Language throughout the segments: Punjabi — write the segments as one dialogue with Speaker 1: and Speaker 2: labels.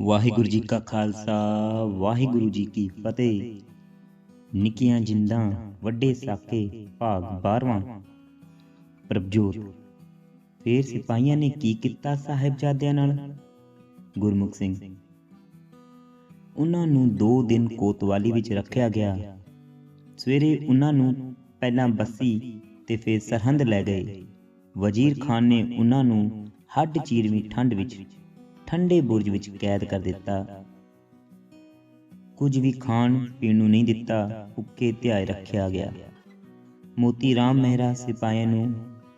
Speaker 1: ਵਾਹਿਗੁਰੂ ਜੀ ਕਾ ਖਾਲਸਾ ਵਾਹਿਗੁਰੂ ਜੀ ਕੀ ਫਤਿਹ। ਨਿੱਕੀਆਂ ਜਿੰਦਾਂ ਵੱਡੇ ਸਾਕੇ ਭਾਗ 12ਵਾਂ ਪ੍ਰਭਜੋਤ। ਫੇਰ ਸਿਪਾਹੀਆਂ ਨੇ ਕੀ ਕੀਤਾ ਸਾਹਿਬਜ਼ਾਦਿਆਂ ਨਾਲ? ਗੁਰਮੁਖ ਸਿੰਘ। ਉਹਨਾਂ ਨੂੰ 2 ਦਿਨ ਕੋਤਵਾਲੀ ਵਿੱਚ ਰੱਖਿਆ ਗਿਆ। ਸਵੇਰੇ ਉਹਨਾਂ ਨੂੰ ਪਹਿਲਾਂ ਬੱਸੀ ਤੇ ਫਿਰ ਸਰਹੰਦ ਲੈ ਗਏ। ਵਜ਼ੀਰ ਖਾਨ ਨੇ ਉਹਨਾਂ ਨੂੰ ਹੱਡ ਚੀਰਵੀਂ ਠੰਡ ਵਿੱਚ ਠੰਡੇ ਬੁਰਜ ਵਿੱਚ ਕੈਦ ਕਰ ਦਿੱਤਾ। ਕੁਝ ਵੀ ਖਾਣ ਪੀਣ ਨੂੰ ਨਹੀਂ ਦਿੱਤਾ ਉੱਕੇ ਧਿਆਏ ਰੱਖਿਆ ਗਿਆ। ਮੋਤੀ ਰਾਮ ਮਹਿਰਾ ਸਿਪਾਹੀਆਂ ਨੂੰ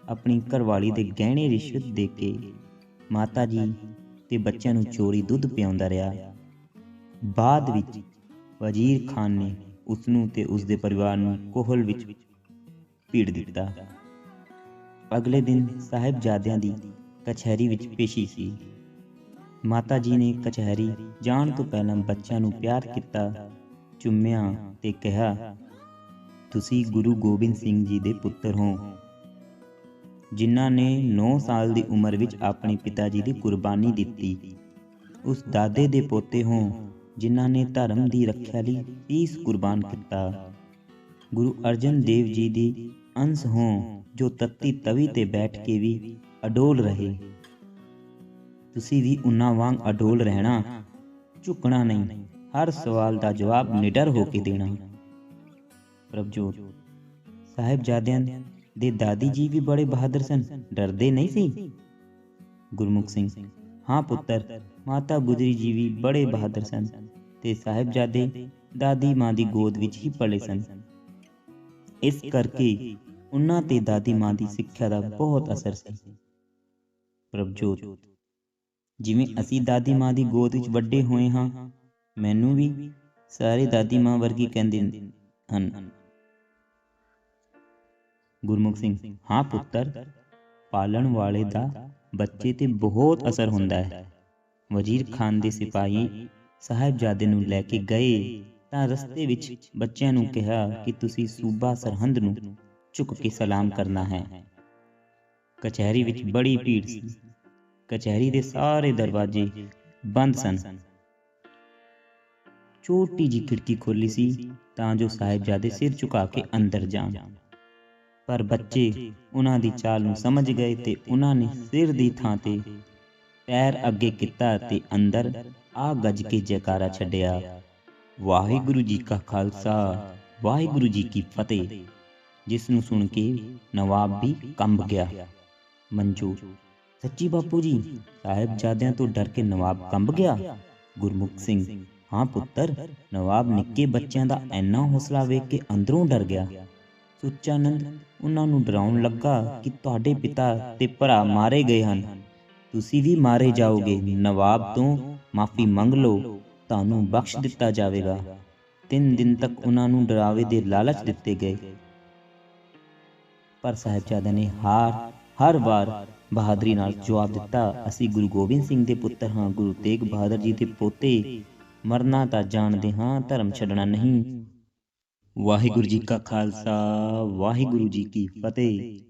Speaker 1: ਆਪਣੀ ਘਰਵਾਲੀ ਦੇ ਗਹਿਣੇ ਰਿਸ਼ਵਤ ਦੇ ਕੇ ਮਾਤਾ ਜੀ ਤੇ ਬੱਚਿਆਂ ਨੂੰ ਚੋਰੀ ਦੁੱਧ ਪਿਆਉਂਦਾ ਰਿਹਾ। ਬਾਅਦ ਵਿੱਚ ਵਜ਼ੀਰ ਖਾਨ ਨੇ ਉਸ ਨੂੰ ਤੇ ਉਸ ਦੇ ਪਰਿਵਾਰ ਨੂੰ ਕੋਹਲ ਵਿੱਚ ਭੀੜ ਦਿੱਤਾ। ਅਗਲੇ ਦਿਨ ਸਾਹਿਬਜ਼ਾਦਿਆਂ ਦੀ ਕਚਹਿਰੀ ਵਿੱਚ ਪੇਸ਼ੀ ਸੀ। ਮਾਤਾ ਜੀ ਨੇ ਕਚਹਿਰੀ ਜਾਣ ਤੋਂ ਪਹਿਲਾਂ ਬੱਚਿਆਂ ਨੂੰ ਪਿਆਰ ਕੀਤਾ, ਚੁੰਮਿਆ ਤੇ ਕਿਹਾ, ਤੁਸੀਂ ਗੁਰੂ ਗੋਬਿੰਦ ਸਿੰਘ ਜੀ ਦੇ ਪੁੱਤਰ ਹੋ, ਜਿਨ੍ਹਾਂ ਨੇ 9 ਸਾਲ ਦੀ ਉਮਰ ਵਿੱਚ ਆਪਣੇ ਪਿਤਾ ਜੀ ਦੀ ਕੁਰਬਾਨੀ ਦਿੱਤੀ। ਉਸ ਦਾਦੇ ਦੇ ਪੋਤੇ ਹੋ, ਜਿਨ੍ਹਾਂ ਨੇ ਧਰਮ ਦੀ ਰੱਖਿਆ ਲਈ ਸੀਸ ਕੁਰਬਾਨ ਕੀਤਾ। ਗੁਰੂ ਅਰਜਨ ਦੇਵ ਜੀ ਦੀ ਅੰਸ਼ ਹੋ, ਜੋ ਤੱਤੀ ਤਵੀ ਤੇ ਬੈਠ ਕੇ ਵੀ ਅਡੋਲ ਰਹੇ। ਤੁਸੀਂ ਵੀ ਉਹਨਾਂ ਵਾਂਗ ਅਡੋਲ ਰਹਿਣਾ, ਝੁਕਣਾ ਨਹੀਂ। ਹਰ ਸਵਾਲ ਦਾ ਜਵਾਬ ਨਿਡਰ ਹੋ ਕੇ ਦੇਣਾ। ਪ੍ਰਭਜੋਤ ਸਾਹਿਬਜ਼ਾਦਿਆਂ ਦੇ ਦਾਦੀ ਜੀ ਵੀ ਬੜੇ ਬਹਾਦਰ ਸਨ। ਡਰਦੇ ਨਹੀਂ ਸੀ? ਗੁਰਮੁਖ ਸਿੰਘ, ਹਾਂ ਪੁੱਤਰ, ਮਾਤਾ ਗੁਜਰੀ ਜੀ ਵੀ ਬੜੇ ਬਹਾਦਰ ਸਨ ਤੇ ਸਾਹਿਬਜ਼ਾਦੇ ਦਾਦੀ ਮਾਂ ਦੀ ਗੋਦ ਵਿੱਚ ਹੀ ਪਲੇ ਸਨ। ਇਸ ਕਰਕੇ ਉਹਨਾਂ ਤੇ ਦਾਦੀ ਮਾਂ ਦੀ ਸਿੱਖਿਆ ਦਾ ਬਹੁਤ ਅਸਰ ਸੀ। ਪ੍ਰਭਜੋਤ ਜਿਵੇਂ ਅਸੀਂ ਦਾਦੀ ਮਾਂ ਦੀ ਗੋਦ ਵਿੱਚ ਵੱਡੇ ਹੋਏ ਹਾਂ, ਮੈਨੂੰ ਵੀ ਸਾਰੇ ਦਾਦੀ ਮਾਂ ਵਰਗੀ ਕਹਿੰਦੇ ਹਨ। ਗੁਰਮੁਖ ਸਿੰਘ, ਹਾਂ ਪੁੱਤਰ, ਪਾਲਣ ਵਾਲੇ ਦਾ ਬੱਚੇ ਤੇ ਬਹੁਤ ਅਸਰ ਹੁੰਦਾ ਹੈ। ਵਜ਼ੀਰ ਖਾਨ ਦੇ ਸਿਪਾਹੀ ਸਾਹਿਬਜ਼ਾਦੇ ਨੂੰ ਲੈ ਕੇ ਗਏ ਤਾਂ ਰਸਤੇ ਵਿੱਚ ਬੱਚਿਆਂ ਨੂੰ ਕਿਹਾ ਕਿ ਤੁਸੀਂ ਸੂਬਾ ਸਰਹੰਦ ਨੂੰ ਝੁਕ ਕੇ ਸਲਾਮ ਕਰਨਾ ਹੈ। ਕਚਹਿਰੀ ਵਿੱਚ ਬੜੀ ਭੀੜ ਸੀ। ਕਚਹਿਰੀ ਦੇ ਸਾਰੇ ਦਰਵਾਜ਼ੇ ਬੰਦ ਸਨ। ਛੋਟੀ ਜੀ ਖਿੜਕੀ ਖੋਲੀ ਸੀ ਤਾਂ ਜੋ ਸਾਹਿਬਜ਼ਾਦੇ ਸਿਰ ਝੁਕਾ ਕੇ ਅੰਦਰ ਜਾਣ। ਪਰ ਬੱਚੇ ਉਹਨਾਂ ਦੀ ਚਾਲ ਨੂੰ ਸਮਝ ਗਏ ਤੇ ਉਹਨਾਂ ਨੇ ਸਿਰ ਦੀ ਥਾਂ ਤੇ ਪੈਰ ਅੱਗੇ ਕੀਤਾ ਤੇ ਅੰਦਰ ਆ ਗੱਜ ਕੇ ਜੈਕਾਰਾ ਛੱਡਿਆ। ਵਾਹਿਗੁਰੂ ਜੀ ਕਾ ਖਾਲਸਾ, ਵਾਹਿਗੁਰੂ ਜੀ ਕੀ ਫਤਿਹ। ਜਿਸ ਨੂੰ ਸੁਣ ਕੇ ਨਵਾਬ ਵੀ ਕੰਬ ਗਿਆ। ਮੰਜੂ ਸੱਚੀ ਬਾਪੂ ਜੀ, ਸਾਹਿਬਜ਼ਾਦਿਆਂ ਤੋਂ ਡਰ ਕੇ ਨਵਾਬ ਕੰਬ ਗਿਆ। ਗੁਰਮੁਖ ਸਿੰਘ, ਹਾਂ ਪੁੱਤਰ, ਨਵਾਬ ਨਿੱਕੇ ਬੱਚਿਆਂ ਦਾ ਐਨਾ ਹੌਸਲਾ ਵੇਖ ਕੇ ਅੰਦਰੋਂ ਡਰ ਗਿਆ। ਸੁੱਚਾਨੰਦ ਉਹਨਾਂ ਨੂੰ ਡਰਾਉਣ ਲੱਗਾ ਕਿ ਤੁਹਾਡੇ ਪਿਤਾ ਤੇ ਭਰਾ ਮਾਰੇ ਗਏ ਹਨ। ਤੁਸੀਂ ਵੀ ਮਾਰੇ ਜਾਓਗੇ, ਨਵਾਬ ਤੋਂ ਮਾਫੀ ਮੰਗ ਲਓ, ਤੁਹਾਨੂੰ ਬਖਸ਼ ਦਿੱਤਾ ਜਾਵੇਗਾ। ਤਿੰਨ ਦਿਨ ਤੱਕ ਉਹਨਾਂ ਨੂੰ ਡਰਾਵੇ ਦੇ ਲਾਲਚ ਦਿੱਤੇ ਗਏ। ਪਰ ਸਾਹਿਬਜ਼ਾਦਿਆਂ ਨੇ ਹਾਰ, ਹਰ ਵਾਰ ਬਹਾਦਰੀ ਨਾਲ ਜਵਾਬ ਦਿੱਤਾ। ਅਸੀਂ ਗੁਰੂ ਗੋਬਿੰਦ ਸਿੰਘ ਦੇ ਪੁੱਤਰ ਹਾਂ। ਗੁਰੂ ਤੇਗ ਬਹਾਦਰ ਜੀ ਦੇ ਪੋਤੇ ਮਰਨਾ ਤਾਂ ਜਾਣਦੇ ਹਾਂ, ਧਰਮ ਛੱਡਣਾ ਨਹੀਂ। ਵਾਹਿਗੁਰੂ ਜੀ ਕਾ ਖਾਲਸਾ, ਵਾਹਿਗੁਰੂ ਜੀ ਕੀ ਫਤਿਹ।